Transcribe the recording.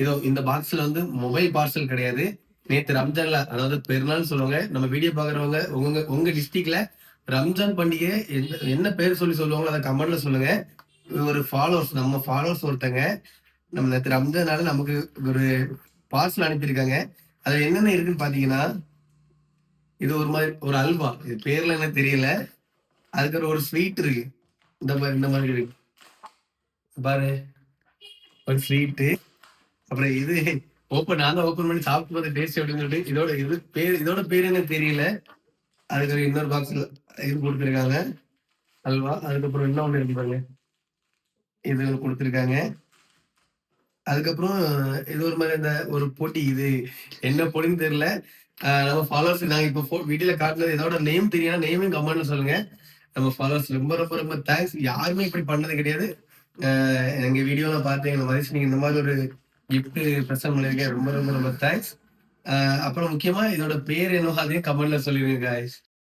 இதோ இந்த பாக்ஸ்ல வந்து மொபைல் பார்சல் கிடையாது. நேத்து ரம்ஜான்ல அதாவது பெருநாள் சொல்லுவாங்க நம்ம வீடியோ பாக்குறவங்க உங்க உங்க டிஸ்ட்ரிக்ட்ல ரம்ஜான் பண்டிகை என்ன என்ன பேர் சொல்லி சொல்லுவாங்களோ அதை கமெண்ட்ல சொல்லுங்க. ஒரு ஃபாலோவர்ஸ் நம்ம ஃபாலோவர்ஸ் ஒருத்தங்க நம்ம நேற்று ரம்ஜானால நமக்கு ஒரு பார்சல் அனுப்பியிருக்காங்க. அதுல என்னென்ன இருக்குன்னு பாத்தீங்கன்னா இது ஒரு மாதிரி ஒரு அல்வா. இது பேர்ல என்ன தெரியல. அதுக்கு ஒரு ஸ்வீட் இருக்கு. இந்த மாதிரி இந்த மாதிரி இருக்கு. பாரு. ஒரு ஸ்வீட்டு அப்புறம் இது ஓப்பன் நான் தான் ஓப்பன் பண்ணி சாப்பிட்டு பார்த்து டேஸ்ட் அப்படின்னு சொல்லிட்டு இதோட இது பேர் இதோட பேர் என்ன தெரியல. அதுக்கு ஒரு இன்னொரு பாக்ஸ்ல இது கொடுத்துருக்காங்க. அல்வா அதுக்கப்புறம் என்ன ஒண்ணு இருக்கு பாருங்க. இது கொடுத்துருக்காங்க. அதுக்கப்புறம் இது ஒரு மாதிரி இந்த ஒரு போட்டி இது. என்ன போட்டின்னு தெரியல. ஆஹ் நம்ம ஃபாலோவர்ஸ் நாங்கள் இப்போ வீடியோல காட்டினது இதோட நேம் தெரியும் நேமையும் கமெண்ட்ல சொல்லுங்க. நம்ம ஃபாலோவர்ஸ் ரொம்ப ரொம்ப ரொம்ப தேங்க்ஸ் யாருமே இப்படி பண்ணது கிடையாது. ஆஹ் எங்க வீடியோல பார்த்து வயசு நீங்கள் இந்த மாதிரி ஒரு கிஃப்ட் ப்ரெசென்ட் பண்ணிருக்கேன் ரொம்ப ரொம்ப ரொம்ப தேங்க்ஸ் அப்புறம் முக்கியமா இதோட பேர் என்ன அதையும் கமெண்ட்ல சொல்லிருங்க காய்ஸ்